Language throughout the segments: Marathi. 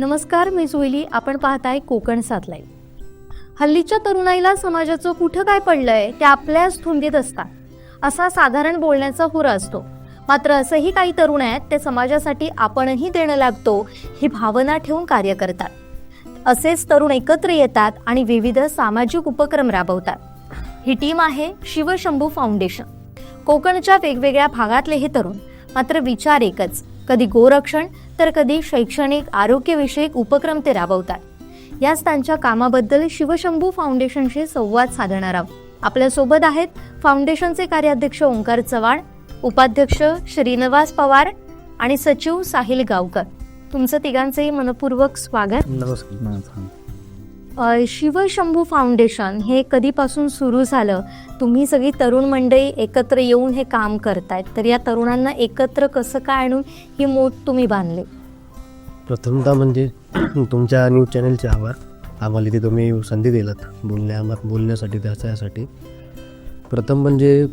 नमस्कार मी सोयली आपण पाहताय कोकण सात लाईव्ह हल्लीच्या तरुणाईला समाजाचं कुठं काय पडलंय ते आपल्याच थुंदीत असतात. असा साधारण बोलण्याचा हुरा असतो. मात्र असंही काही तरुण आहेत ते समाजासाठी आपणही देणं लागतो ही भावना ठेवून कार्य करतात. असेच तरुण एकत्र येतात आणि विविध सामाजिक उपक्रम राबवतात. ही टीम आहे शिवशंभू फाउंडेशन. कोकणच्या वेगवेगळ्या भागातले हे तरुण मात्र विचार एकच. कधी गोरक्षण तर कधी शैक्षणिक आरोग्यविषयक उपक्रम ते राबवतात. याच त्यांच्या कामाबद्दल शिवशंभू फाउंडेशनशी संवाद साधणार आहोत. आपल्यासोबत आहेत फाउंडेशनचे कार्याध्यक्ष ओंकार चव्हाण उपाध्यक्ष श्रीनिवास पवार आणि सचिव साहिल गावकर. तुमचं तिघांचंही मनपूर्वक स्वागत. नमस्कार शिवशंभू फाउंडेशन हे कधीपासून सुरू झालं? तुम्ही सगळी तरुण मंडळी एकत्र येऊन हे काम करतायत. तर या तरुणांना एकत्र कसं काय आणून ही मोठ तुम्ही बांधले? प्रथमतः म्हणजे तुमच्या न्यूज चॅनलचे आभार. आम्हाला इथे तुम्ही संधी दिलात बोलण्या बोलण्यासाठी त्याच्यासाठी. प्रथम म्हणजे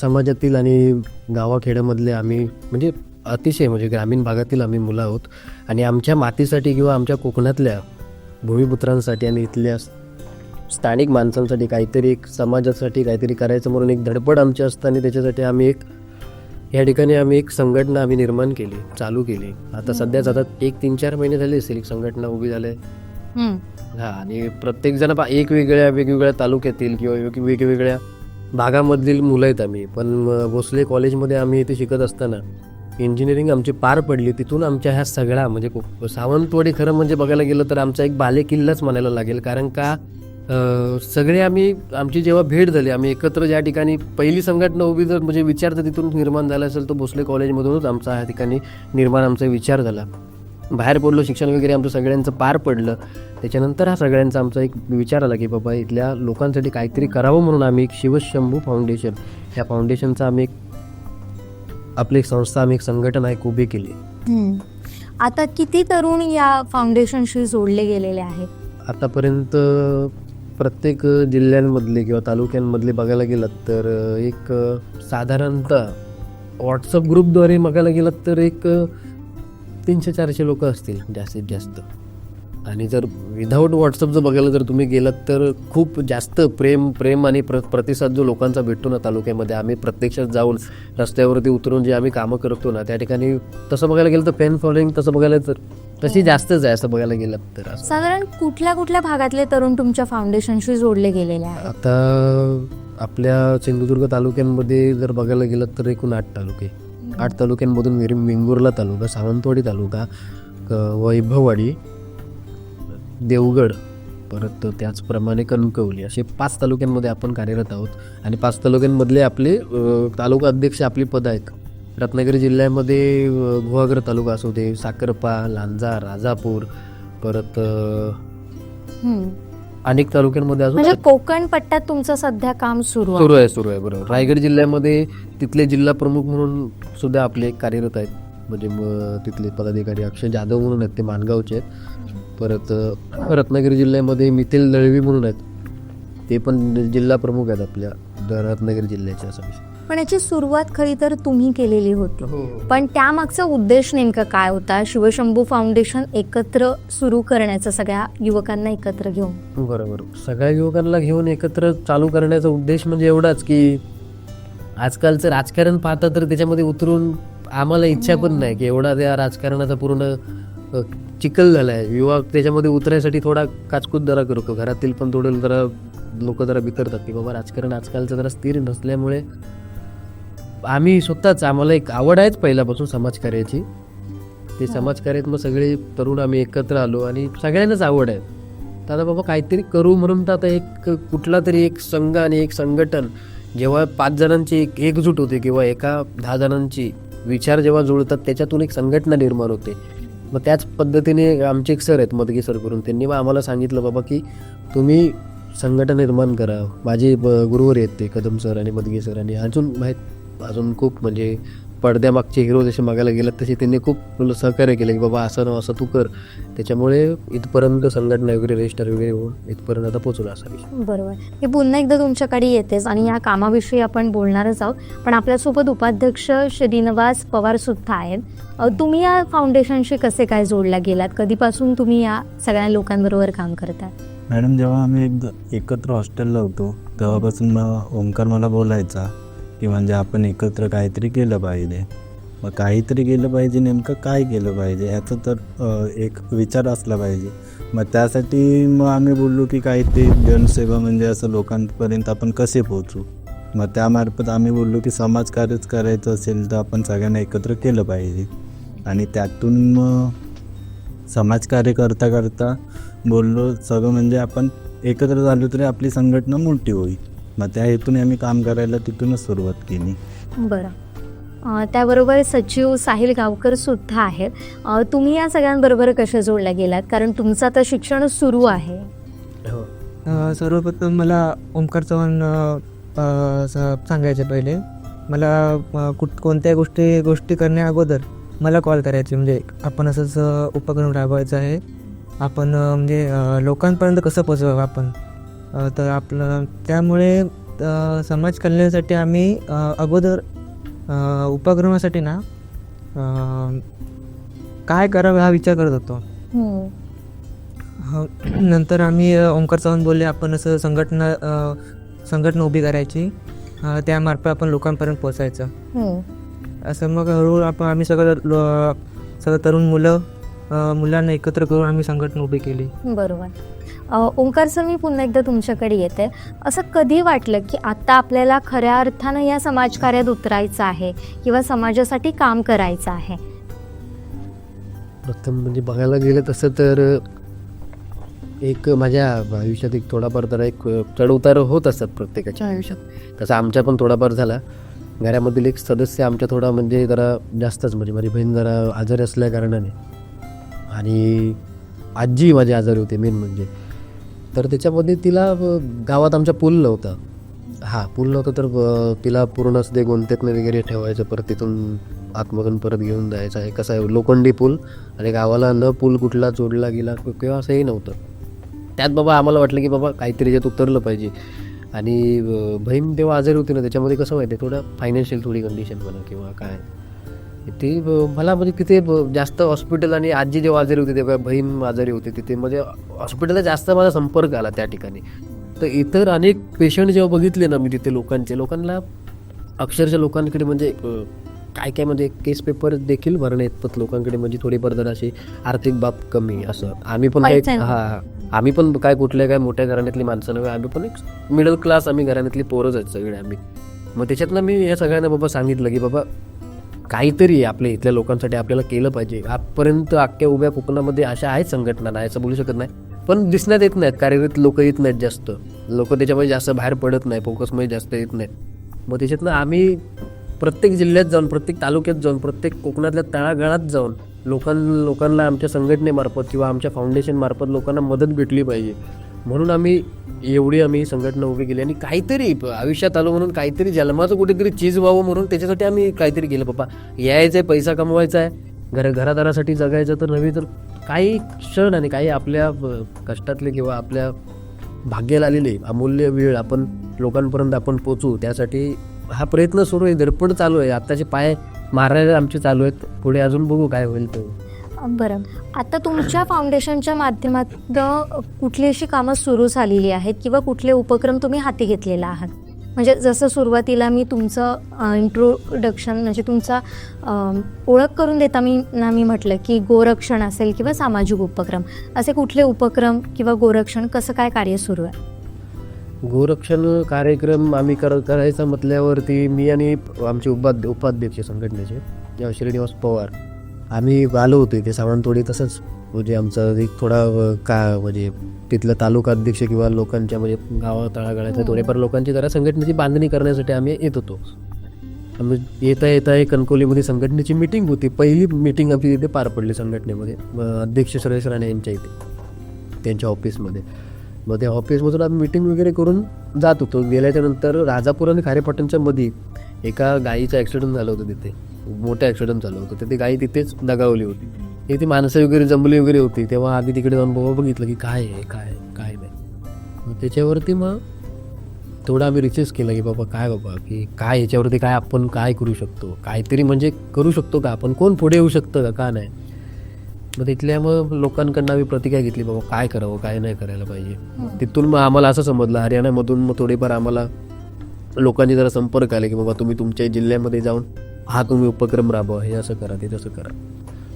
समाजातील आणि गावाखेड्यामधले आम्ही म्हणजे अतिशय म्हणजे ग्रामीण भागातील आम्ही मुलं आहोत. आणि आमच्या मातीसाठी किंवा आमच्या कोकणातल्या भूमिपुत्रांसाठी आणि इथल्या स्थानिक माणसांसाठी काहीतरी एक समाजासाठी काहीतरी करायचं म्हणून एक धडपड आमची असतं आणि त्याच्यासाठी आम्ही एक या ठिकाणी आम्ही एक संघटना आम्ही निर्माण केली चालू केली. आता सध्याच आता एक तीन चार महिने झाले असेल एक संघटना उभी झाली. हा आणि प्रत्येक जण एक वेगळ्या वेगवेगळ्या तालुक्यातील किंवा वेग- वेगवेगळ्या भागामधील मुलं आहेत आम्ही. पण भोसले कॉलेजमध्ये आम्ही इथे शिकत असताना इंजिनिअरिंग आमची पार पडली तिथून आमच्या ह्या सगळ्या म्हणजे को- सावंतवाडी खरं म्हणजे बघायला गेलं तर आमचा एक बाले किल्लाच म्हणायला लागेल. कारण का सगळे आम्ही आमची जेव्हा भेट झाली आम्ही एकत्र ज्या ठिकाणी पहिली संघटना उभी जर म्हणजे विचार तर तिथून निर्माण झाला असेल तर भोसले कॉलेजमधूनच आमचा ह्या ठिकाणी निर्माण आमचा विचार झाला. बाहेर पडलो शिक्षण वगैरे आमचं सगळ्यांचं पार पडलं. त्याच्यानंतर हा सगळ्यांचा आमचा एक विचार आला की बाबा इथल्या लोकांसाठी काहीतरी करावं म्हणून आम्ही एक शिवशंभू फाउंडेशन या फाउंडेशनचा आम्ही एक आपली एक संस्था आम्ही एक संघटना एक उभी केली. हम्म. आता किती तरुण या फाउंडेशनशी जोडले गेलेले आहेत? आतापर्यंत प्रत्येक जिल्ह्यांमधले किंवा तालुक्यांमधले बघायला गेलात तर एक साधारणतः व्हॉट्सअप ग्रुपद्वारे बघायला गेलात तर एक तीनशे चारशे लोक असतील जास्तीत जास्त. आणि जर विदाऊट व्हॉट्सअप जर बघायला जर तुम्ही गेलात तर खूप जास्त प्रेम प्रेम आणि प्र प्रतिसाद जो लोकांचा भेटतो ना तालुक्यामध्ये आम्ही प्रत्यक्षात जाऊन रस्त्यावरती उतरून जे आम्ही कामं करतो ना त्या ठिकाणी तसं बघायला गेलं तर फॅन फॉलोईंग तसं बघायला तर तशी जास्तच आहे असं बघायला गेलं तर साधारण कुठल्या कुठल्या भागातले तरुण तुमच्या फाउंडेशनशी जोडले गेलेले आहेत? आता आपल्या सिंधुदुर्ग तालुक्यांमध्ये जर बघायला गेलं तर एकूण आठ तालुके. आठ तालुक्यांमधून विर वेंगुर्ला तालुका सावंतवाडी तालुका वैभववाडी देवगड परत त्याचप्रमाणे कणकवली असे पाच तालुक्यांमध्ये आपण कार्यरत आहोत. आणि पाच तालुक्यांमधले आपले तालुका अध्यक्ष आपली पद आहेत. रत्नागिरी जिल्ह्यामध्ये गुहागर तालुका असू दे साखरपा लांजा राजापूर परत. अनेक तालुक्यांमध्ये अजून म्हणजे कोकण पट्ट्यात तुमचं सध्या काम सुरू आहे. सुरू आहे सुरू आहे बरोबर. रायगड जिल्ह्यामध्ये तिथले जिल्हा प्रमुख म्हणून सुद्धा आपले कार्यरत आहेत. म्हणजे म- तिथले पदाधिकारी अक्षय जाधव म्हणून आहेत ते मानगावचे आहेत. परत रत्नागिरी जिल्ह्यामध्ये मिथिल दळवी म्हणून आहेत. ते पण जिल्हा प्रमुख आहेत आपल्या द- रत्नागिरी जिल्ह्याचे असं विषय. पण याची सुरुवात खरी तर तुम्ही केलेली होती. हो. पण त्यामागचा उद्देश नेमका काय होता? शिवशंभू फाउंडेशन एकत्र सुरू करण्याचा सगळ्या युवकांना एकत्र घेऊन. बरोबर. सगळ्या युवकांना घेऊन एकत्र चालू करण्याचा उद्देश म्हणजे एवढाच की आजकालचं राजकारण पाहता तर त्याच्यामध्ये उतरून आम्हाला इच्छा पण नाही की एवढा त्या राजकारणाचा पूर्ण चिखल झाला आहे. युवा त्याच्यामध्ये उतरायसाठी थोडा काचकूत जरा करतो घरातील पण थोडं जरा लोक जरा बितरतात की बाबा राजकारण आजकालचं जरा स्थिर नसल्यामुळे आम्ही स्वतःच आम्हाला एक आवड आहेच पहिल्यापासून समाजकार्याची. ते समाजकार्यात मग सगळे तरुण आम्ही एकत्र आलो आणि सगळ्यांनाच आवड आहे. तर आता बाबा काहीतरी करू म्हणून तर आता एक कुठला तरी एक संघ आणि एक संघटन जेव्हा पाच जणांची एक एकजूट होते किंवा एका दहा जणांची विचार जेव्हा जुळतात त्याच्यातून एक संघटना निर्माण होते. मग त्याच पद्धतीने आमचे एक सर आहेत मदगी सर करून त्यांनी मग आम्हाला सांगितलं बाबा की तुम्ही संघटन निर्माण करा. माझे ब- गुरुवर आहेत ते कदम सर आणि मदगी सर आणि अजून माहीत अजून खूप म्हणजे पडद्यामागचे हिरो जसे मागायला गेलात तसे त्यांनी खूप मला सहकार्य केलं की बाबा असं ना असं तू कर. त्याच्यामुळे इथपर्यंत संघटना वगैरे रजिस्टर वगैरे होऊन इथपर्यंत आता पोचवलं असा विषय. बरोबर. मी पुन्हा एकदा तुमच्याकडे येतेच आणि या कामाविषयी आपण बोलणारच आहोत. पण आपल्यासोबत उपाध्यक्ष श्रीनिवास पवार सुद्धा आहेत. तुम्ही या फाउंडेशनशी कसे काय जोडल्या गेलात? कधीपासून तुम्ही या सगळ्या लोकांबरोबर काम करताय? मॅडम जेव्हा आम्ही एकदा एकत्र हॉस्टेलला होतो तेव्हापासून ओंकार मला बोलायचा. की म्हणजे आपण एकत्र काहीतरी केलं पाहिजे. मग काहीतरी केलं पाहिजे नेमकं काय केलं पाहिजे ह्याचा तर एक विचार असला पाहिजे. मग त्यासाठी मग आम्ही बोललो की काहीतरी जनसेवा म्हणजे असं लोकांपर्यंत आपण कसे पोहोचू? मग त्यामार्फत आम्ही बोललो की समाजकार्यच करायचं असेल तर आपण सगळ्यांना एकत्र केलं पाहिजे. आणि त्यातून मग समाजकार्य करता करता बोललो सगळं म्हणजे आपण एकत्र झालो तरी आपली संघटना मोठी होईल. मग त्या हेतूने आम्ही काम करायला तिथूनच सुरुवात केली. बरं. अ, त्याबरोबर सचिव साहिल गावकर सुद्धा आहेत. अ, तुम्ही या सगळ्यांबरोबर कशा जोडल्या गेलात? कारण तुमचं आता शिक्षण सुरू आहे. हो. अ, सर्वप्रथम मला ओंकार चव्हाण अ, अ, स- सांगायचे पहिले. मला अ, कुठ कोणत्या गोष्टी गोष्टी करण्या अगोदर मला कॉल करायचे. म्हणजे आपण असंच अ, उपक्रम राबवायचा आहे. आपण अ, म्हणजे अ, लोकांपर्यंत कसं पोचवावं आपण? तर आपलं त्यामुळे समाज कल्याणासाठी आम्ही अगोदर उपक्रमासाठी ना काय करावं हा विचार करत होतो. हम्म. ह, नंतर आम्ही ओंकार चव्हाण बोलले आपण असं संघटना संघटना उभी करायची. त्यामार्फत आपण लोकांपर्यंत पोचायचं हम्म. असं मग हळूहळू आपण आम्ही सगळं सगळं तरुण मुलं मुलांना एकत्र करून आम्ही संघटना उभी केली. बरोबर. ओंकार सर मी पुन्हा एकदा तुमच्याकडे येते. असं कधी वाटलं की आता आपल्याला खऱ्या अर्थानं या समाजकार्यात उतरायचं आहे किंवा समाजासाठी काम करायचं आहे? प्रथम म्हणजे बघायला गेलं तसं तर एक माझ्या आयुष्यात एक थोडाफार तर एक चढउतार होत असतात प्रत्येकाच्या आयुष्यात. तसा आमच्या पण थोडाफार झाला. घरामधील एक सदस्य आमच्या थोडा म्हणजे जरा जास्तच म्हणजे माझी बहीण जरा आजारी असल्या कारणाने. आणि आजी माझी आजारी होते मेन म्हणजे. तर त्याच्यामध्ये तिला गावात आमच्या पूल नव्हता. हां पूल नव्हतं तर तिला पूर्ण ते गोंतेतनं वगैरे ठेवायचं परत तिथून आतमधून परत घेऊन जायचं. आहे कसं आहे लोखंडी पूल आणि गावाला न पूल कुठला जोडला गेला किंवा असंही नव्हतं. त्यात बाबा आम्हाला वाटलं की बाबा काहीतरी ज्यात उतरलं पाहिजे. आणि बहीण तेव्हा आजारी होती ना त्याच्यामध्ये कसं माहिती आहे थोडं फायनान्शियल थोडी कंडिशन म्हणा किंवा काय. ती मला म्हणजे तिथे जास्त हॉस्पिटल आणि आजी जेव्हा आजारी होती तेव्हा बहीण आजारी होती तिथे. म्हणजे हॉस्पिटलला जास्त माझा संपर्क आला त्या ठिकाणी. तर इतर अनेक पेशंट जेव्हा बघितले ना मी तिथे लोकांचे लोकांना अक्षरशः लोकांकडे म्हणजे काय काय म्हणजे केस पेपर देखील भरणे इतपत लोकांकडे. म्हणजे थोडीफार जर अशी आर्थिक बाब कमी असं. आम्ही पण काय हा हा. आम्ही पण काय कुठल्या काय मोठ्या घराण्यातली माणसं नव्हे. आम्ही पण एक मिडल क्लास आम्ही घराण्यातली पोरच आहेत सगळे आम्ही. मग त्याच्यातनं मी या सगळ्यांना बाबा सांगितलं की बाबा काहीतरी आपल्या इथल्या लोकांसाठी आपल्याला केलं पाहिजे. आजपर्यंत अख्ख्या उभ्या कोकणामध्ये अशा आहेत संघटना नाही असं बोलू शकत नाही. पण दिसण्यात येत नाहीत कार्यरत लोक येत नाहीत जास्त. लोक त्याच्यामध्ये जास्त बाहेर पडत नाही फोकसमध्ये जास्त येत नाहीत. मग त्याच्यातनं आम्ही प्रत्येक जिल्ह्यात जाऊन प्रत्येक तालुक्यात जाऊन प्रत्येक कोकणातल्या तळागाळात जाऊन लोकां लोकांना आमच्या संघटनेमार्फत किंवा आमच्या फाउंडेशनमार्फत लोकांना मदत भेटली पाहिजे. म्हणून आम्ही एवढी आम्ही संघटना उभी केली आणि काहीतरी आयुष्यात आलो म्हणून काहीतरी जन्माचं कुठेतरी चीज व्हावं म्हणून त्याच्यासाठी आम्ही काहीतरी केलं. पप्पा यायचं आहे पैसा कमवायचा आहे घर घरादारासाठी जगायचं तर नव्हे तर काही क्षण आणि काही आपल्या कष्टातले किंवा आपल्या भाग्याला आलेले अमूल्य वेळ आपण लोकांपर्यंत आपण पोचू. त्यासाठी हा प्रयत्न सुरू आहे. धडपड चालू आहे. आत्ताचे पाय मारायला आमचे चालू आहेत. पुढे अजून बघू काय होईल ते. बरं. आता तुमच्या फाउंडेशनच्या माध्यमातून कुठली अशी कामं सुरू झालेली आहेत किंवा कुठले उपक्रम तुम्ही हाती घेतलेला आहात? म्हणजे जसं सुरुवातीला मी तुमचं इंट्रोडक्शन म्हणजे तुमचा ओळख करून देता मी ना मी म्हटलं की गोरक्षण असेल किंवा सामाजिक उपक्रम असे कुठले उपक्रम किंवा गोरक्षण कसं काय कार्य सुरू आहे? गोरक्षण कार्यक्रम आम्ही कर करायचा म्हटल्यावरती मी आणि आमचे उपाध्य उपाध्यक्ष संघटनेचे श्रीनिवास पवार आम्ही आलो होतो इथे सावंतवाडी तसंच. म्हणजे आमचा एक थोडा का म्हणजे तिथलं तालुका अध्यक्ष किंवा लोकांच्या म्हणजे गावा तळागाळातल्या हम्म. थोडेफार लोकांची जरा संघटनेची बांधणी करण्यासाठी आम्ही येत होतो. आम्ही येता येता एक कणकोलीमध्ये संघटनेची मिटिंग होती. पहिली मिटिंग आमची तिथे पार पडली संघटनेमध्ये. अध्यक्ष सुरेश राणे यांच्या इथे त्यांच्या ऑफिसमध्ये मग त्या ऑफिसमधून आम्ही मिटिंग वगैरे करून जात होतो. गेल्याच्यानंतर राजापूर आणि खारेपाटणच्या मध्ये एका गायीचं ॲक्सिडेंट झालं होतं तिथे. मोठं ॲक्सिडेंट झालं होतं. तर ती गाई तिथेच दगावली होती. हे ती माणसं वगैरे जमली वगैरे होती. तेव्हा आम्ही तिकडे जाऊन बाबा बघितलं की काय आहे काय काय नाही. मग त्याच्यावरती मग थोडं आम्ही रिसर्च केलं की बाबा काय बाबा की काय याच्यावरती काय आपण काय करू शकतो? काहीतरी म्हणजे करू शकतो का आपण? कोण पुढे येऊ शकतं का? का नाही? मग तिथल्या मग लोकांकडनं आम्ही प्रतिक्रिया घेतली बाबा काय करावं काय नाही करायला पाहिजे. तिथून मग आम्हाला असं समजलं हरियाणामधून मग थोडेफार आम्हाला लोकांनी जरा संपर्क आले की बाबा तुम्ही तुमच्या जिल्ह्यामध्ये जाऊन हा तुम्ही उपक्रम राबवा हे असं करा ते तसं करा.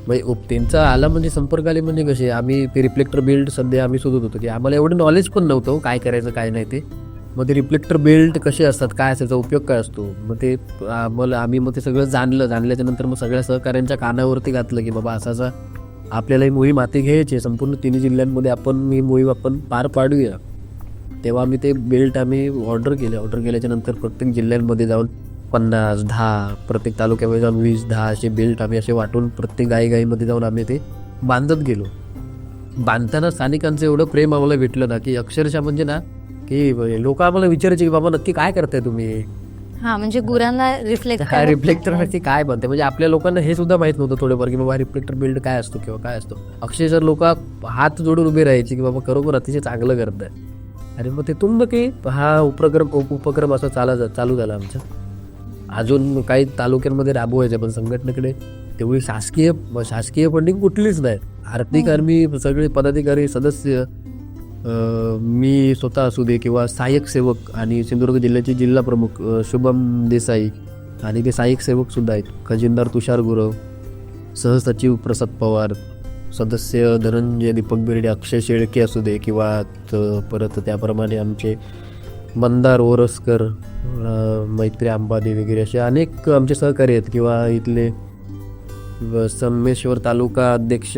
म्हणजे उप- त्यांचा आला म्हणजे संपर्क आले म्हणजे कसे आम्ही ते रिफ्लेक्टर बेल्ट सध्या आम्ही शोधत होतो. की आम्हाला एवढं नॉलेज पण नव्हतं हो, काय करायचं काय नाही ते. मग ते रिफ्लेक्टर बेल्ट कसे असतात काय त्याचा उपयोग काय असतो? मग ते आम्हाला आम्ही मग ते सगळं जाणलं जाणल्याच्या नंतर मग सगळ्या सहकाऱ्यांच्या कानावरती घातलं की बाबा असा असा आपल्याला ही मोहीम हाती घ्यायची आहे. संपूर्ण तिन्ही जिल्ह्यांमध्ये आपण ही मोहीम आपण पार पाडूया. तेव्हा आम्ही ते बेल्ट आम्ही ऑर्डर केले. ऑर्डर केल्याच्यानंतर प्रत्येक जिल्ह्यांमध्ये जाऊन पन्नास दहा प्रत्येक तालुक्यामध्ये जाऊन वीस दहा असे बेल्ट आम्ही असे वाटून प्रत्येक गाई गाईमध्ये जाऊन आम्ही ते बांधत गेलो. बांधताना स्थानिकांचं एवढं प्रेम आम्हाला भेटलं ना की अक्षरशः म्हणजे ना की लोक आम्हाला विचारायचे की बाबा नक्की काय करताय तुम्ही हा? म्हणजे गुरांना रिफ्लेक्ट हा रिफ्लेक्टर वरती काय बनते म्हणजे आपल्या लोकांना हे सुद्धा माहीत नव्हतं थोडंफार की बाबा रिफ्लेक्टर बिल्ड काय असतो किंवा काय असतो. अक्षरशः लोक हात जोडून उभे राहायचे की बाबा खरोखर अतिशय चांगलं करताय आणि मग तिथून मग की हा उपक्रम उप- उपक्रम असा चाला चालू झाला आमचा. अजून काही तालुक्यांमध्ये राबवायचे पण संघटनेकडे तेवढी शासकीय शासकीय फंडिंग कुठलीच नाही. आर्थिक आम्ही सगळे पदाधिकारी सदस्य मी स्वतः असू दे किंवा सहाय्यक सेवक आणि सिंधुदुर्ग जिल्ह्याचे जिल्हा प्रमुख शुभम देसाई आणि ते सहाय्यक सेवक सुद्धा आहेत. खजिनदार तुषार गुरव सहसचिव प्रसाद पवार सदस्य धनंजय दीपक बिर्डे अक्षय शेळके असू दे किंवा परत त्याप्रमाणे आमचे मंदार ओरसकर मैत्री अंबादे वगैरे असे अनेक आमचे सहकारी आहेत किंवा इथले संमेश्वर तालुका अध्यक्ष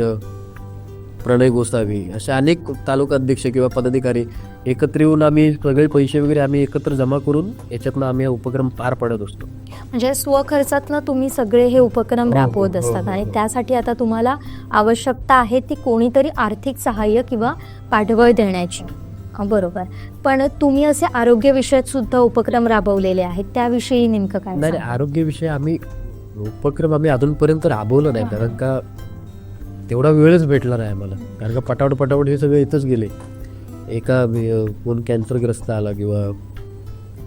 प्रणय गोसावी असे अनेक तालुका अध्यक्ष किंवा पदाधिकारी एकत्र येऊन आम्ही सगळे पैसे वगैरे आम्ही एकत्र जमा करून याच्यातनं आम्ही हा उपक्रम पार पाडत असतो म्हणजे स्वखर्चातनं तुम्ही सगळे हे उपक्रम हो, राबवत हो, असतात हो, आणि. त्यासाठी आता तुम्हाला आवश्यकता आहे ती कोणीतरी आर्थिक सहाय्य किंवा पाठबळ देण्याची अं, बरोबर. पण तुम्ही असे आरोग्यविषयक सुद्धा उपक्रम राबवलेले आहेत. त्याविषयी नेमकं काय नाही? आरोग्यविषयी आम्ही उपक्रम आम्ही अजूनपर्यंत राबवलं नाही. कारण का तेवढा वेळच भेटला नाही आम्हाला. कारण का पटावट पटावट हे सगळे इथंच गेले. एका कोण कॅन्सरग्रस्त आला किंवा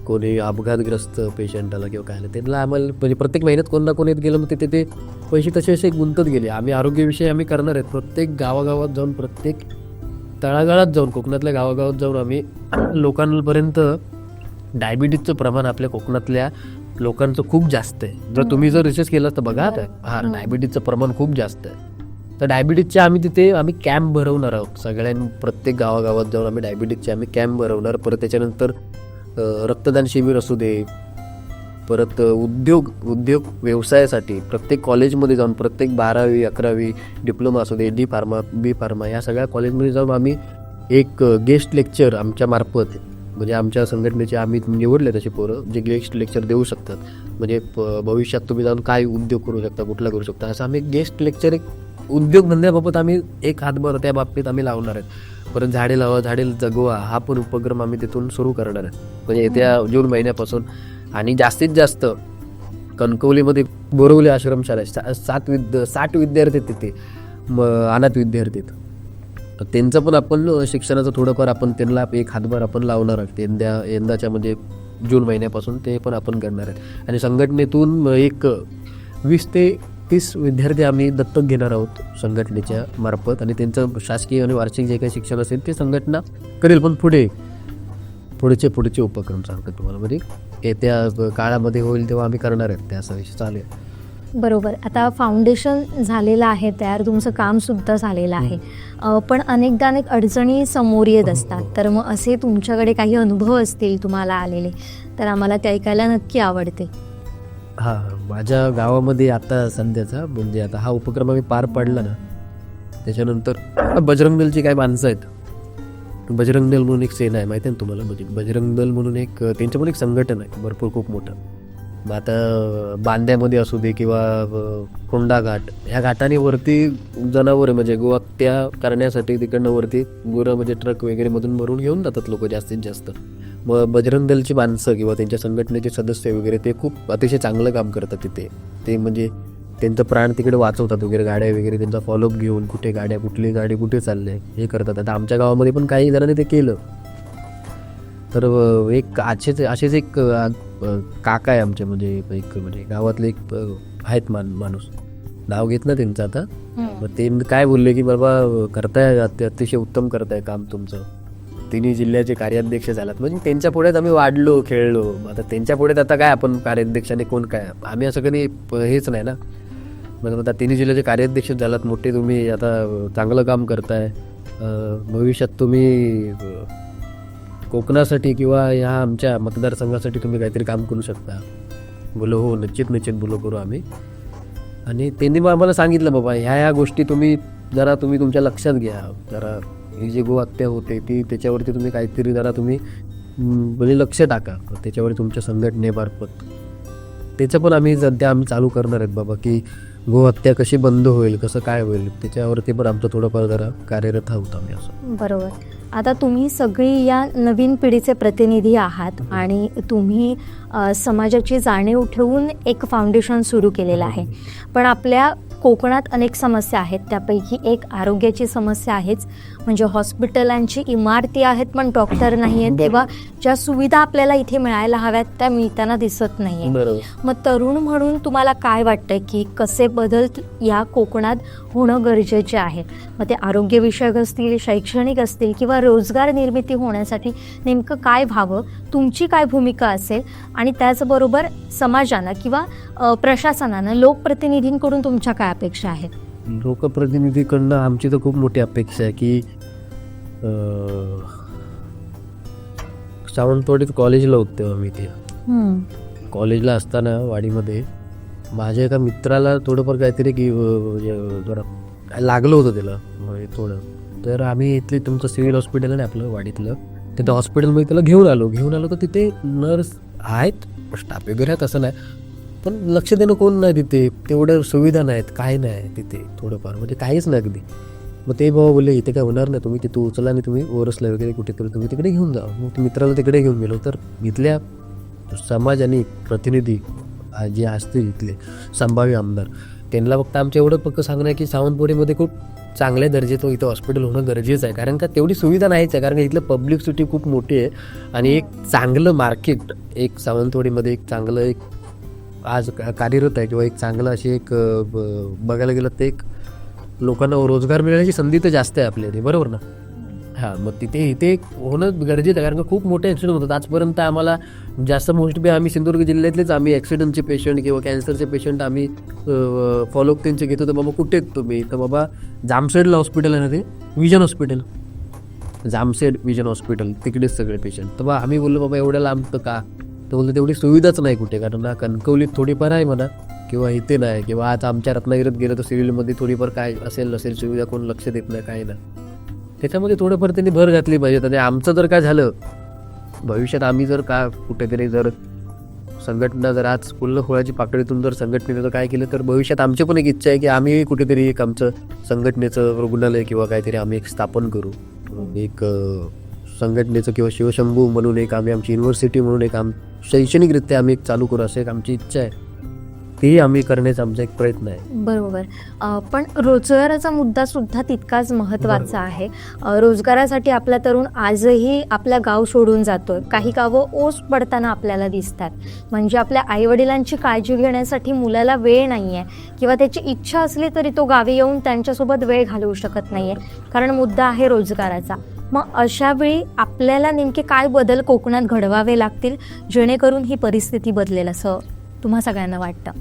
कोणी अपघातग्रस्त पेशंट आला किंवा काय आलं त्यांना आम्हाला म्हणजे प्रत्येक महिन्यात कोण ना कोण येत गेलं मग तिथे ते पैसे तसे असे गुंतत गेले. आम्ही आरोग्यविषयी आम्ही करणार आहेत. प्रत्येक गावागावात जाऊन प्रत्येक तळागाळात जाऊन कोकणातल्या गावागावात जाऊन आम्ही लोकांपर्यंत डायबिटीजचं प्रमाण आपल्या कोकणातल्या लोकांचं खूप जास्त आहे. जर तुम्ही जर रिसर्च केलं तर बघा हा डायबिटीजचं प्रमाण खूप जास्त आहे. तर डायबिटीजच्या आम्ही तिथे आम्ही कॅम्प भरवणार आहोत. सगळ्यां प्रत्येक गावागावात जाऊन आम्ही डायबिटीजचे आम्ही कॅम्प भरवणार. परत त्याच्यानंतर रक्तदान शिबिर असू दे परत उद्योग उद्योग व्यवसायासाठी प्रत्येक कॉलेजमध्ये जाऊन प्रत्येक बारावी अकरावी डिप्लोमा असू दे डी फार्मा बी फार्मा या सगळ्या कॉलेजमध्ये जाऊन आम्ही एक गेस्ट लेक्चर आमच्या मार्फत म्हणजे आमच्या संघटनेचे आम्ही म्हणजे निवडले तसे पोरं जे गेस्ट लेक्चर देऊ शकतात. म्हणजे प- भविष्यात तुम्ही जाऊन काय उद्योग करू शकता कुठला करू शकता असं आम्ही गेस्ट लेक्चर एक उद्योगधंद्याबाबत आम्ही एक हातभार त्या बाबतीत आम्ही लावणार आहेत. परत झाडे लावा झाडे जगवा हा पण उपक्रम आम्ही तिथून सुरू करणार आहे म्हणजे येत्या जून महिन्यापासून आणि जास्तीत जास्त कणकवलीमध्ये बोरवली आश्रमशाळा सा- सात विद्या साठ विद्यार्थी तिथे म अनाथ विद्यार्थी त्यांचं पण आपण शिक्षणाचं थोडंफार आपण त्यांना एक हातभार आपण लावणार आहोत. यंदा यंदाच्या म्हणजे जून महिन्यापासून ते पण आपण करणार आहेत. आणि संघटनेतून एक वीस ते तीस विद्यार्थी आम्ही दत्तक घेणार आहोत संघटनेच्या मार्फत. आणि त्यांचं शासकीय आणि वार्षिक जे काही शिक्षण असेल ते संघटना करेल. पण पुढे पुढचे पुढचे उपक्रम सांगतो तुम्हाला. म्हणजे येत्या काळामध्ये होईल तेव्हा आम्ही करणार आहेत. त्या असा विषय चालेल बरोबर. आता फाउंडेशन झालेलं आहे तयार. तुमचं काम सुद्धा झालेलं आहे. पण अनेकदा अनेक अडचणी समोर येत असतात. तर मग असे तुमच्याकडे काही अनुभव असतील तुम्हाला आलेले तर आम्हाला ते ऐकायला नक्की आवडते. हा. माझ्या गावामध्ये आता सध्याचा म्हणजे आता हा उपक्रम आम्ही पार पाडला ना त्याच्यानंतर बजरंग दलची काही माणसं आहेत. बजरंग दल म्हणून एक सेना आहे माहिती आहे ना तुम्हाला? म्हणजे बजरंग दल म्हणून एक त्यांचं पण एक संघटन आहे भरपूर खूप मोठं. मग आता बांद्यामध्ये असू दे किंवा कोंडा घाट ह्या घाटाने वरती जनावरं म्हणजे गोवा त्या करण्यासाठी तिकडनं वरती गुरं म्हणजे ट्रक वगैरे मधून भरून घेऊन जातात लोक जास्तीत जास्त. मग बजरंग दलची माणसं किंवा त्यांच्या संघटनेचे सदस्य वगैरे ते खूप अतिशय चांगलं काम करतात तिथे. ते म्हणजे त्यांचं प्राण तिकडे वाचवतात वगैरे गाड्या वगैरे त्यांचा फॉलोअप घेऊन कुठे गाड्या कुठली गाडी कुठे चालले हे करतात. आता आमच्या गावामध्ये पण काही जणांनी ते केलं. तर एक असेच असेच एक काका आहे आमचे म्हणजे एक म्हणजे गावातले एक आहेत मान माणूस. नाव घेत ना त्यांचं आता. मग ते काय बोलले की बाबा करताय अति- अतिशय उत्तम करताय काम तुमचं. तिन्ही जिल्ह्याचे कार्याध्यक्ष झालात. म्हणजे त्यांच्या पुढ्यात आम्ही वाढलो खेळलो. आता त्यांच्या पुढ्यात आता काय आपण कार्याध्यक्षाने कोण काय? आम्ही असं कधी हेच नाही ना. म्हणजे आता तिन्ही जिल्ह्याचे कार्याध्यक्ष झालात मोठे तुम्ही आता चांगलं काम करताय. भविष्यात तुम्ही कोकणासाठी किंवा ह्या आमच्या मतदारसंघासाठी तुम्ही काहीतरी काम करू शकता. बोलो हो निश्चित निश्चित बोलो करू आम्ही. आणि त्यांनी मग आम्हाला सांगितलं बाबा ह्या ह्या गोष्टी तुम्ही जरा तुम्ही तुमच्या लक्षात घ्या. जरा ही जी गोहत्या होते ती त्याच्यावरती तुम्ही काहीतरी जरा तुम्ही म्हणजे लक्ष टाका. त्याच्यावर तुमच्या संघटनेमार्फत. त्याचं पण आम्ही सध्या आम्ही चालू करणार आहेत बाबा की गोहत्या कशी बंद होईल कसं काय होईल त्याच्यावरती पण आमचं थोडंफार जरा कार्यरत आहोत आम्ही असं. बरोबर. आता तुम्ही सगळी या नवीन पिढीचे प्रतिनिधी आहात आणि तुम्ही समाजाची जाणीव ठेवून एक फाउंडेशन सुरू केलेलं आहे. पण आपल्या कोकणात अनेक समस्या आहेत त्यापैकी एक आरोग्याची समस्या आहेच. म्हणजे हॉस्पिटलांची इमारती आहेत पण डॉक्टर नाही आहेत तेव्हा ज्या सुविधा आपल्याला इथे मिळायला हव्यात त्या मिळताना दिसत नाही मग तरुण म्हणून तुम्हाला काय वाटतं की कसे बदल या कोकणात होणं गरजेचे आहे? मग ते आरोग्यविषयक असतील शैक्षणिक असतील किंवा रोजगार निर्मिती होण्यासाठी नेमकं काय व्हावं? तुमची काय भूमिका असेल? आणि त्याचबरोबर समाजानं किंवा प्रशासनानं लोकप्रतिनिधींकडून तुमच्या काय अपेक्षा आहेत? लोकप्रतिनिधीकडनं आमची तर खूप मोठी अपेक्षा आहे की अं, सावंतवाडीत कॉलेजला होतो तेव्हा मी ते कॉलेजला असताना वाडीमध्ये माझ्या एका मित्राला थोडंफार काहीतरी की म्हणजे जरा काय लागलं होतं त्याला म्हणजे थोडं. तर आम्ही इथले तुमचं सिव्हिल हॉस्पिटल आहे ना आपलं वाडीतलं तिथं हॉस्पिटलमध्ये त्याला घेऊन आलो. घेऊन आलो तर तिथे नर्स आहेत स्टाफ वगैरे आहेत असं नाही. पण लक्ष देणं कोण नाही तिथे? तेवढं सुविधा नाहीत काय नाही तिथे थोडंफार. म्हणजे काहीच नाही अगदी. मग ते भाऊ बोलले इथे काय होणार नाही तुम्ही तिथे उचला आणि तुम्ही ओरसला वगैरे कुठेतरी तुम्ही तिकडे घेऊन जा. मग मित्राला तिकडे घेऊन गेलो. तर इथल्या समाज आणि प्रतिनिधी जे असतील इथले संभाव्य आमदार त्यांना फक्त आमचं एवढं पक्क सांगणं आहे की सावंतवाडीमध्ये खूप चांगल्या दर्जेचं इथं हॉस्पिटल होणं गरजेचं आहे. कारण का तेवढी सुविधा नाहीच आहे. कारण का इथलं पब्लिक सिटी खूप मोठी आहे. आणि एक चांगलं मार्केट एक सावंतवाडीमध्ये एक चांगलं एक आज का- कार्यरत आहे किंवा एक चांगलं अशी एक ब- बघायला गेलं तर एक लोकांना रोजगार मिळण्याची संधी तर जास्त आहे आपल्या इथे बरोबर ना? हां मग तिथे इथे होणं गरजेचं आहे कारण का खूप मोठे ॲक्सिडेंट होतात. आजपर्यंत आम्हाला जास्त मोस्ट बी आम्ही सिंधुदुर्ग जिल्ह्यातलेच आम्ही ॲक्सिडेंटचे पेशंट किंवा कॅन्सरचे पेशंट आम्ही फॉलोअप त्यांचे घेतो. तर बाबा कुठे तुम्ही? तर बाबा जामसेडला हॉस्पिटल आहे ना ते? विजन हॉस्पिटल जामसेड विजन हॉस्पिटल तिकडेच सगळे पेशंट तर बा आम्ही बोललो बाबा एवढ्या लांब तर का? तर बोलतो तेवढी सुविधाच नाही कुठे कारण ना कणकवलीत थोडीफार आहे म्हणा किंवा इथे नाही किंवा आता आमच्या रत्नागिरीत गेलं तर सिव्हिलमध्ये थोडीफार काय असेल नसेल सुविधा कोण लक्ष देत नाही काय ना त्याच्यामध्ये थोडंफार त्यांनी भर घातली पाहिजे. आणि आमचं जर काय झालं भविष्यात आम्ही जर का कुठेतरी जर संघटना जर आज फुल्ल फुळाची पाकळीतून जर संघटनेनं जर काय केलं तर भविष्यात आमची पण एक इच्छा आहे की आम्ही कुठेतरी एक आमचं संघटनेचं रुग्णालय किंवा काहीतरी आम्ही एक स्थापन करू. एक संघटनेचं किंवा शिवशंभू म्हणून एक आम्ही आमची युनिव्हर्सिटी म्हणून एक आम शैक्षणिकरित्या आम्ही एक चालू करू असं एक आमची इच्छा आहे. तेही आम्ही करण्याचा आमचा एक प्रयत्न आहे. बरोबर. अ, पण रोजगाराचा मुद्दा सुद्धा तितकाच महत्त्वाचा आहे. अ, रोजगारासाठी आपला तरुण आजही आपल्या गाव सोडून जातोय. काही गावं ओस पडताना आपल्याला दिसतात. म्हणजे आपल्या आईवडिलांची काळजी घेण्यासाठी मुलाला वेळ नाही आहे किंवा त्याची इच्छा असली तरी तो गावी येऊन त्यांच्यासोबत वेळ घालवू शकत नाही आहे कारण मुद्दा आहे रोजगाराचा. मग अशा वेळी आपल्याला नेमके काय बदल कोकणात घडवावे लागतील? जेणेकरून ही परिस्थिती बदलेल असं तुम्हा सगळ्यांना वाटतं?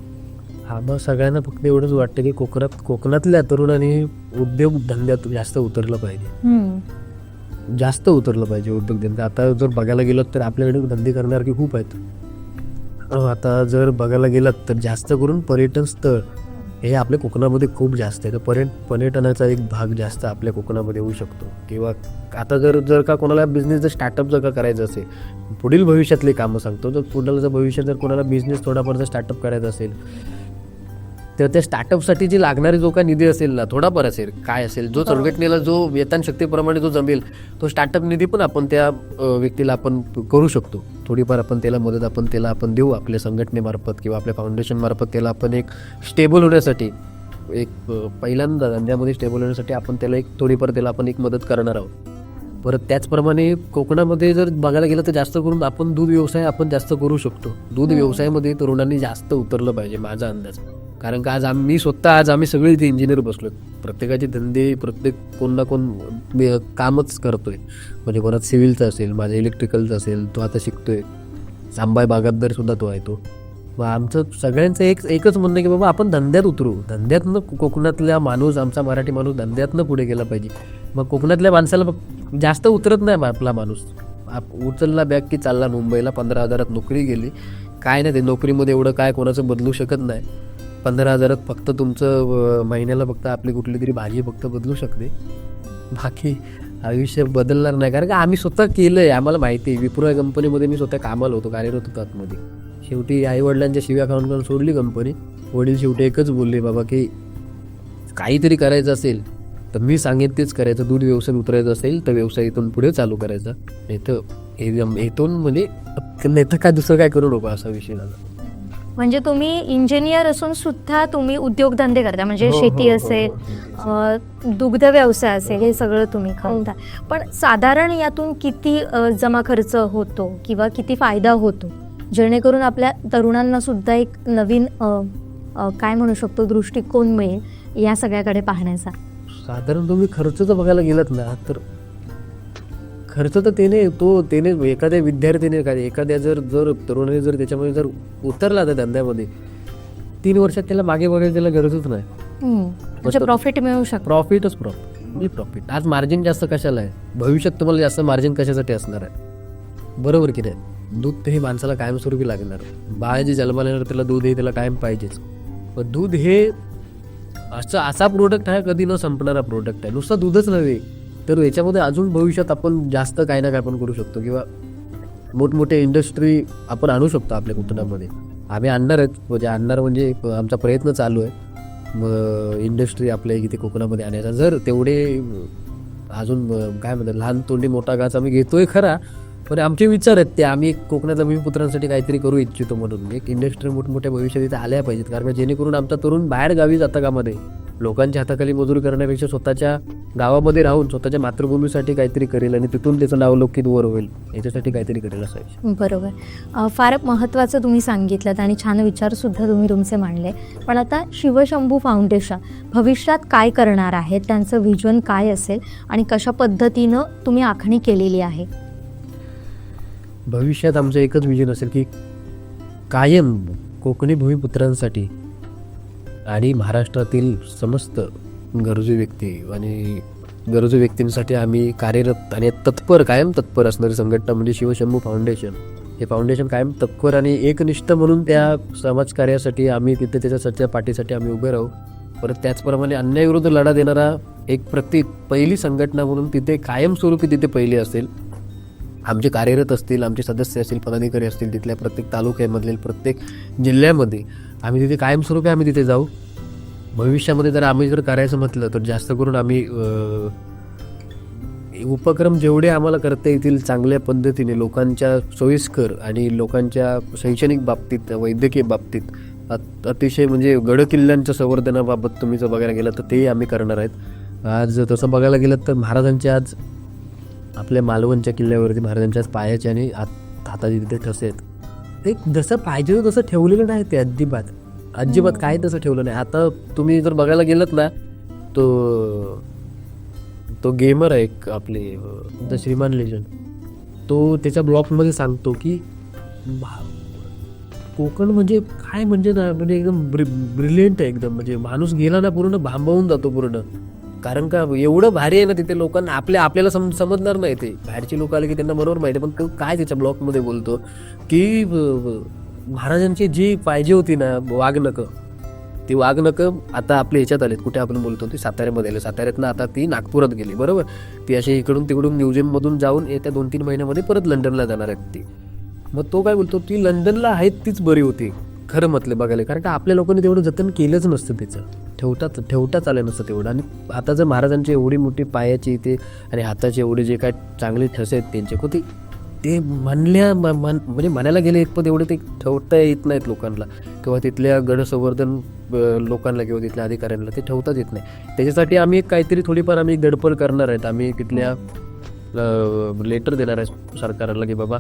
हा मग सगळ्यांना फक्त एवढंच वाटतं की कोकणात कोकणातल्या तरुणांनी उद्योगधंद्यात जास्त उतरलं पाहिजे. जास्त उतरलं पाहिजे उद्योगधंदे आता जर बघायला गेलं तर आपल्याकडे धंदे करणारे खूप आहेत. आता जर बघायला गेलात तर जास्त करून पर्यटन स्थळ हे आपल्या कोकणामध्ये खूप जास्त आहे. तर पर्यट पर्यटनाचा एक भाग जास्त आपल्या कोकणामध्ये होऊ शकतो. किंवा आता जर जर का कोणाला बिझनेस जर स्टार्टअप जर का करायचं असेल पुढील भविष्यातली कामं सांगतो. तर पुढलं जर भविष्यात जर कोणाला बिझनेस थोडाफार जर स्टार्टअप करायचा असेल तर त्या स्टार्टअपसाठी जी लागणारी जो काय निधी असेल ना थोडाफार असेल काय असेल जो संघटनेला जो वेतन शक्तीप्रमाणे जो जमेल तो स्टार्टअप निधी पण आपण त्या व्यक्तीला आपण करू शकतो. थोडीफार आपण त्याला मदत आपण त्याला आपण देऊ आपल्या संघटनेमार्फत किंवा आपल्या फाउंडेशन मार्फत त्याला आपण एक स्टेबल होण्यासाठी एक पहिल्यांदा धंद्यामध्ये स्टेबल होण्यासाठी आपण त्याला एक थोडीफार त्याला आपण एक मदत करणार आहोत. परत त्याचप्रमाणे कोकणामध्ये जर बघायला गेलं तर जास्त करून आपण दूध व्यवसाय आपण जास्त करू शकतो. दूध व्यवसायामध्ये तरुणांनी जास्त उतरलं पाहिजे माझा अंदाज. कारण का आज आम्ही मी स्वतः आज आम्ही सगळे इथे इंजिनियर बसलो प्रत्येकाचे धंदे प्रत्येक कोण ना कोण कामच करतोय. म्हणजे कोणात सिव्हिलचं असेल माझा इलेक्ट्रिकलचं असेल तो आता शिकतोय. सांबाय बागायतदार सुद्धा तो आहे तो. मग आमचं सगळ्यांचं एक एकच म्हणणं की बाबा आपण धंद्यात उतरू. धंद्यातनं कोकणातला माणूस आमचा मराठी माणूस धंद्यातनं पुढे गेला पाहिजे. मग कोकणातल्या माणसाला जास्त उतरत नाही आपला माणूस. आप उचलला बॅग की चालला मुंबईला पंधरा हजारात नोकरी गेली. काय नाही ते नोकरीमध्ये एवढं काय कोणाचं बदलू शकत नाही. पंधरा हजारात फक्त तुमचं महिन्याला फक्त आपली कुठली तरी भाजी फक्त बदलू शकते. बाकी आयुष्य बदलणार नाही. कारण का आम्ही स्वतः केलं आहे आम्हाला माहिती आहे. विप्रो या कंपनीमध्ये मी स्वतः कामाला होतो कार्यरत होतो आतमध्ये. शेवटी आईवडिलांच्या शिव्या खाऊन खाऊन सोडली कंपनी. वडील शेवटी एकच बोलले बाबा की काहीतरी करायचं असेल तर मी सांगेन तेच करायचं. दूध व्यवसाय उतरायचं असेल तर व्यवसाय इथून पुढे चालू करायचा. नाही तर इथून म्हणजे नाही तर काय दुसरं काय करू नको असा विषय झाला. म्हणजे तुम्ही इंजिनियर असून सुद्धा तुम्ही उद्योगधंदे करता. म्हणजे हो, हो, शेती हो, असेल हो. दुग्ध व्यवसाय असेल हे सगळं तुम्ही करता. पण साधारण यातून किती जमा खर्च होतो किंवा किती फायदा होतो? जेणेकरून आपल्या तरुणांना सुद्धा एक नवीन काय म्हणू शकतो दृष्टिकोन मिळेल या सगळ्याकडे पाहण्याचा. साधारण तुम्ही खर्च जर बघायला गेलात ना तर खर्च तर त्याने तो त्याने एखाद्या विद्यार्थीने एखाद्या एखाद्या जर जर तरुणाने जर त्याच्यामध्ये जर उतरला त्या धंद्यामध्ये तीन वर्षात त्याला मागे बघायला त्याला गरजच नाही. हम्म. म्हणजे. प्रॉफिट मिळू शकतो. प्रॉफिटच प्रॉफिट म्हणजे प्रॉफिट आज मार्जिन जास्त कशाला आहे? भविष्यात तुम्हाला जास्त मार्जिन कशासाठी असणार आहे? बरोबर की नाही? दूध हे माणसाला कायमस्वरूपी लागणार. बाळ जे जन्माला येणार त्याला दूध हे त्याला कायम पाहिजेच. पण दूध हे असं असा प्रोडक्ट आहे कधी न संपणारा प्रोडक्ट आहे. नुसतं दूधच नव्हे तर याच्यामध्ये अजून भविष्यात आपण जास्त काही ना काय पण करू शकतो किंवा मोठमोठे इंडस्ट्री आपण आणू शकतो आपल्या कुटुंबामध्ये. आम्ही आणणार आहेत म्हणजे आणणार म्हणजे आमचा प्रयत्न चालू आहे. मग इंडस्ट्री आपल्या इथे कोकणामध्ये आणायचा. जर तेवढे अजून काय म्हणतात लहान तोंडी मोठा घास आम्ही घेतोय खरा पण आमचे विचार आहेत ते. आम्ही कोकणातल्या भूमिपुत्रांसाठी काहीतरी करू इच्छितो म्हणून. एक इंडस्ट्री मोठमोठ्या भविष्यात इथे आल्या पाहिजेत. कारण जेणेकरून आमचा तरुण बाहेर गावी जाता कामध्ये लोकांच्या हाताखाली मजुरी करण्यापेक्षा स्वतःच्या गावामध्ये राहून स्वतःच्या मातृभूमीसाठी काहीतरी करेल आणि तिथून त्याचं नावलौकित वर होईल. याच्यासाठी काहीतरी करेल असायचं बरोबर. फार महत्त्वाचं तुम्ही सांगितलं आणि छान विचारसुद्धा तुम्ही तुमचे मांडले. पण आता शिवशंभू फाउंडेशन भविष्यात काय करणार आहे? त्यांचं व्हिजन काय असेल? आणि कशा पद्धतीनं तुम्ही आखणी केलेली आहे? भविष्यात आमचं एकच विजन असेल की कायम कोकणी भूमिपुत्रांसाठी आणि महाराष्ट्रातील समस्त गरजू व्यक्ती आणि गरजू व्यक्तींसाठी आम्ही कार्यरत आणि तत्पर कायम तत्पर असणारी संघटना म्हणजे शिवशंभू फाउंडेशन. हे फाउंडेशन कायम तत्पर आणि एकनिष्ठ म्हणून त्या समाजकार्यासाठी आम्ही तिथे त्याच्या सच्च्या पाठीसाठी आम्ही उभे राहू. परत त्याचप्रमाणे अन्यायविरुद्ध लढा देणारा एक प्रति पहिली संघटना म्हणून तिथे कायमस्वरूपी तिथे पहिली असेल. आमचे कार्यरत असतील आमचे सदस्य असतील पदाधिकारी असतील तिथल्या प्रत्येक तालुक्यामधील प्रत्येक जिल्ह्यामध्ये आम्ही तिथे कायमस्वरूपी आम्ही तिथे जाऊ. भविष्यामध्ये जर आम्ही जर करायचं म्हटलं तर जास्त करून आम्ही उपक्रम जेवढे आम्हाला करता येतील चांगल्या पद्धतीने लोकांच्या सोयीस्कर आणि लोकांच्या शैक्षणिक बाबतीत वैद्यकीय बाबतीत अतिशय म्हणजे गडकिल्ल्यांच्या संवर्धनाबाबत तुम्ही जर बघायला गेलं तर तेही आम्ही करणार आहेत. आज तसं बघायला गेलं तर महाराजांचे आज आपल्या मालवणच्या किल्ल्यावरती महाराजांच्या पायाचे आणि आत हाताचे तिथे ठसे आहेत ते जसं पाहिजे तसं ठेवलेलं नाही ते अजिबात. अजिबात काय तसं ठेवलं नाही. आता तुम्ही जर बघायला गेलात ना तो तो गेमर आहे एक आपले द श्रीमान लेजंड तो त्याच्या ब्लॉगमध्ये सांगतो की भा- कोकण म्हणजे काय म्हणजे ना म्हणजे एकदम ब्रि ब्रिलियंट आहे एकदम. म्हणजे माणूस गेला ना पूर्ण भांबवून जातो पूर्ण. कारण का एवढं भारी आहे ना तिथे लोकांना आपल्या आपल्याला सम समजणार नाही ते. बाहेरची लोक आले की त्यांना बरोबर माहिती आहे पण तो काय त्याच्या ब्लॉगमध्ये बोलतो? की ब- महाराजांची जी पाहिजे होती ना वागणकं ती वागणकं आता आपल्या ह्याच्यात आलेत. कुठे आपण बोलतो ती साताऱ्यामध्ये आले. साताऱ्यातनं आता ती नागपुरात गेली बरोबर? ती अशी इकडून तिकडून म्युझियममधून जाऊन येत्या दोन तीन महिन्यामध्ये परत लंडनला जाणार आहेत ती. मग तो काय बोलतो ती लंडनला आहेत तीच बरी होती. खरं म्हटलं बघायला कारण का आपल्या लोकांनी तेवढं जतन केलंच नसतं त्याचं. ठेवताच ठेवताच आलं नसतं तेवढं. आणि आता जर महाराजांची एवढी मोठी पायाची ते आणि हाताचे एवढे जे काय चांगले ठसे आहेत त्यांचे कोणते? ते म्हणल्या म- मन- म्हणजे म्हणायला गेले पण एवढे ते ठेवता येत नाहीत लोकांना. किंवा तिथल्या गडसंवर्धन लोकांना किंवा तिथल्या अधिकाऱ्यांना ते ठेवताच येत नाही. त्याच्यासाठी आम्ही एक काहीतरी थोडीफार आम्ही गडपड करणार आहेत. आम्ही तिथल्या लेटर देणार आहे सरकारला की बाबा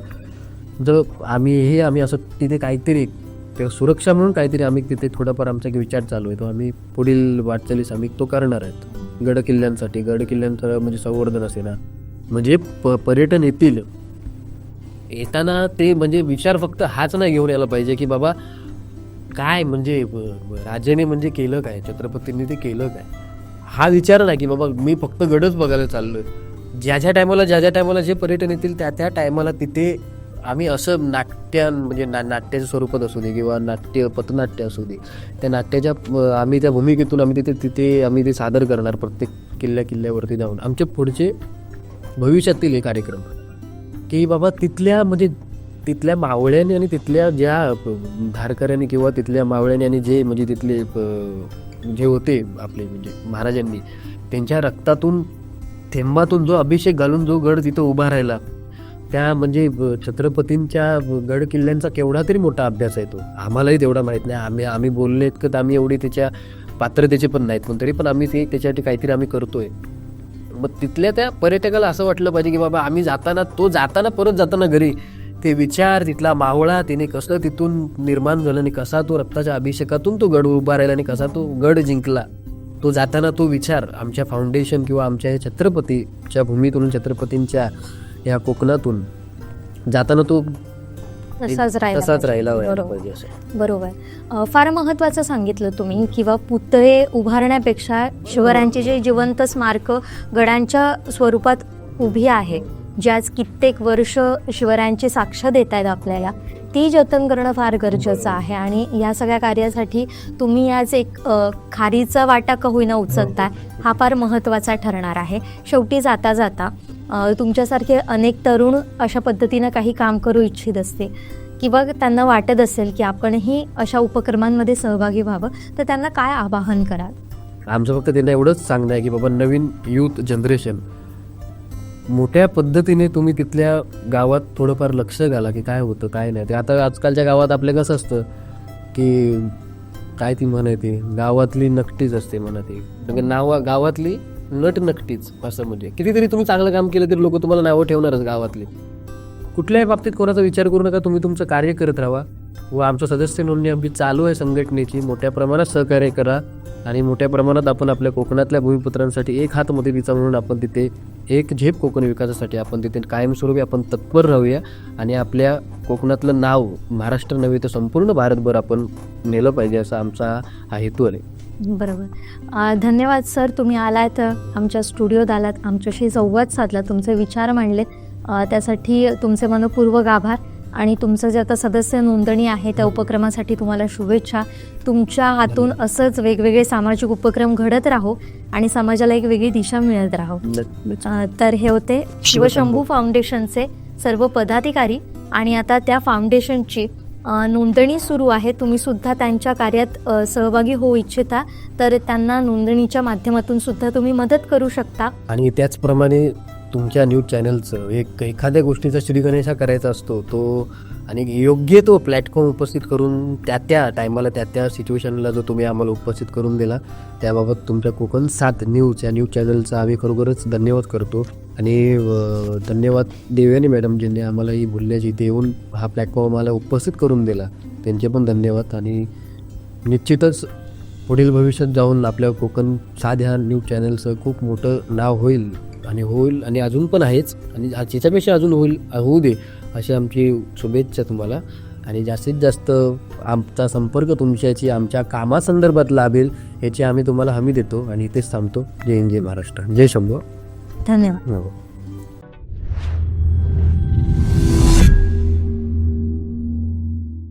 जर आम्ही हे आम्ही असं तिथे काहीतरी तेव्हा सुरक्षा म्हणून काहीतरी आम्ही तिथे थोडाफार आमचा विचार चालू आहे. तो आम्ही पुढील वाटचालीस आम्ही तो करणार आहेत. गड किल्ल्यांसाठी गड किल्ल्यांचं म्हणजे संवर्धन असेल ना. म्हणजे प पर्यटन येतील. येताना ते म्हणजे विचार फक्त हाच नाही घेऊन यायला पाहिजे की बाबा काय म्हणजे राजाने म्हणजे केलं काय? छत्रपतींनी ते केलं काय? हा विचार नाही की बाबा मी फक्त गडच बघायला चाललो आहे ज्या ज्या टायमाला ज्या ज्या टायमाला जे पर्यटन येतील त्या त्या टायमाला तिथे आम्ही असं नाट्य म्हणजे ना नाट्याच्या स्वरूपात असू दे किंवा नाट्य पथनाट्य असू दे त्या नाट्याच्या आम्ही त्या भूमिकेतून आम्ही तिथे तिथे आम्ही ते सादर करणार प्रत्येक किल्ल्या किल्ल्यावरती जाऊन. आमचे पुढचे भविष्यातील हे कार्यक्रम. की बाबा तिथल्या म्हणजे तिथल्या मावळ्याने आणि तिथल्या ज्या धारकऱ्याने धारकऱ्यांनी किंवा तिथल्या मावळ्याने आणि जे म्हणजे तिथले जे होते आपले म्हणजे महाराजांनी त्यांच्या रक्तातून थेंबातून जो अभिषेक घालून जो गड तिथं उभा राहिला त्या म्हणजे छत्रपतींच्या गड किल्ल्यांचा केवढा तरी मोठा अभ्यास आहे तो. आम्हालाही तेवढा माहीत नाही. आम्ही आम्ही बोलले तर आम्ही एवढी त्याच्या पात्रतेचे पण नाहीत. पण तरी पण आम्ही ते त्याच्यासाठी काहीतरी आम्ही करतोय. मग तिथल्या त्या पर्यटकाला असं वाटलं पाहिजे की बाबा आम्ही जाताना तो जाताना परत जाताना घरी ते विचार तिथला मावळा तिने कसं तिथून निर्माण झालं आणि कसा तो रक्ताच्या अभिषेकातून तो गड उभा राहिला आणि कसा तो गड जिंकला तो जाताना तो विचार आमच्या फाउंडेशन किंवा आमच्या छत्रपतीच्या भूमीतून छत्रपतींच्या या कोकणातून. जाताना तो तसाच राहिला तसाच. राहिला व्हायला बरोबर. पाहिजे असं. बरोबर. अ, फार महत्त्वाचं सांगितलं तुम्ही किंवा पुतळे उभारण्यापेक्षा शिवरायांची जे जिवंत स्मारक गडांच्या स्वरूपात उभी आहे जी आज कित्येक वर्ष शिवरायांची साक्ष देत आहेत आपल्याला ती जतन करणं फार गरजेचं आहे. आणि या सगळ्या कार्यासाठी तुम्ही आज एक अ, खारीचा वाटा का होईना उचलताय हा फार महत्त्वाचा ठरणार आहे. शेवटी जाता जाता तुमच्यासारखे अनेक तरुण अशा पद्धतीनं काही काम करू इच्छित असते. किंवा त्यांना वाटत असेल की आपणही अशा उपक्रमांमध्ये सहभागी व्हावं तर त्यांना काय आवाहन कराल? आमचं फक्त त्यांना एवढंच सांगणं आहे की बाबा नवीन यूथ जनरेशन मोठ्या पद्धतीने तुम्ही तिथल्या गावात थोडंफार लक्ष घाला की काय होतं काय नाही. ते आता आजकालच्या गावात आपलं कसं असतं की काय ती म्हण आहे ती गावातली नकटीच असते म्हणा ती म्हणजे नावा गावातली नटनकटीच असं म्हणजे. कितीतरी तुम्ही चांगलं काम केलं तरी लोक तुम्हाला नावं ठेवणारच गावातले. कुठल्याही बाबतीत कोणाचा विचार करू नका तुम्ही तुमचं कार्य करत राहा. व आमचं सदस्य नोंदणी आमची चालू आहे संघटनेची. मोठ्या प्रमाणात सहकार्य करा आणि मोठ्या प्रमाणात आपण आपल्या कोकणातल्या भूमिपुत्रांसाठी एक हात मदतीचा म्हणून आपण तिथे एक झेप कोकण विकासासाठी आपण तिथे कायमस्वरूपी आपण तत्पर राहूया आणि आपल्या कोकणातलं नाव महाराष्ट्र नव्हे तर संपूर्ण भारतभर आपण नेलं पाहिजे असा आमचा हा हेतू आहे. बरोबर. धन्यवाद सर तुम्ही आलात आमच्या स्टुडिओत आलात आमच्याशी संवाद साधला तुमचे विचार मांडले त्यासाठी तुमचे मनपूर्वक आभार आणि तुमचं जे आता सदस्य नोंदणी आहे त्या उपक्रमासाठी तुम्हाला शुभेच्छा. तुमच्या हातून असंच वेगवेगळे सामाजिक उपक्रम घडत राहो आणि समाजाला एक वेगळी दिशा मिळत राहो. तर हे होते शिवशंभू फाउंडेशनचे सर्व पदाधिकारी आणि आता त्या फाउंडेशनची नोंदणी सुरू आहे. तुम्ही सुद्धा त्यांच्या कार्यात सहभागी होऊ इच्छिता तर त्यांना नोंदणीच्या माध्यमातून सुद्धा तुम्ही मदत करू शकता. आणि त्याचप्रमाणे तुमच्या न्यूज चॅनलचं एक एखाद्या गोष्टीचा श्रीगणेशा करायचा असतो तो आणि योग्य तो प्लॅटफॉर्म उपस्थित करून त्या त्या टायमाला त्या त्या सिच्युएशनला जो तुम्ही आम्हाला उपस्थित करून दिला त्याबाबत तुमच्या कोकण सात न्यूज या न्यूज चॅनलचा आम्ही खरोखरच धन्यवाद करतो. आणि धन्यवाद देवयानी मॅडम ज्यांनी आम्हाला ही बोलण्याची देऊन हा प्लॅटफॉर्म आम्हाला उपस्थित करून दिला. त्यांचे पण धन्यवाद आणि निश्चितच पुढील भविष्यात जाऊन आपल्या कोकण साध्या न्यूज चॅनलचं खूप मोठं नाव होईल आणि होईल आणि अजून पण आहेच आणि त्याच्यापेक्षा अजून होईल होऊ दे अशी आमची शुभेच्छा तुम्हाला. आणि जास्तीत जास्त आमचा संपर्क तुमच्याशी आमच्या कामासंदर्भात लाभेल याची आम्ही तुम्हाला हमी देतो आणि इथेच थांबतो. जय हिंद जय महाराष्ट्र. जय शंभू. धन्यवाद हो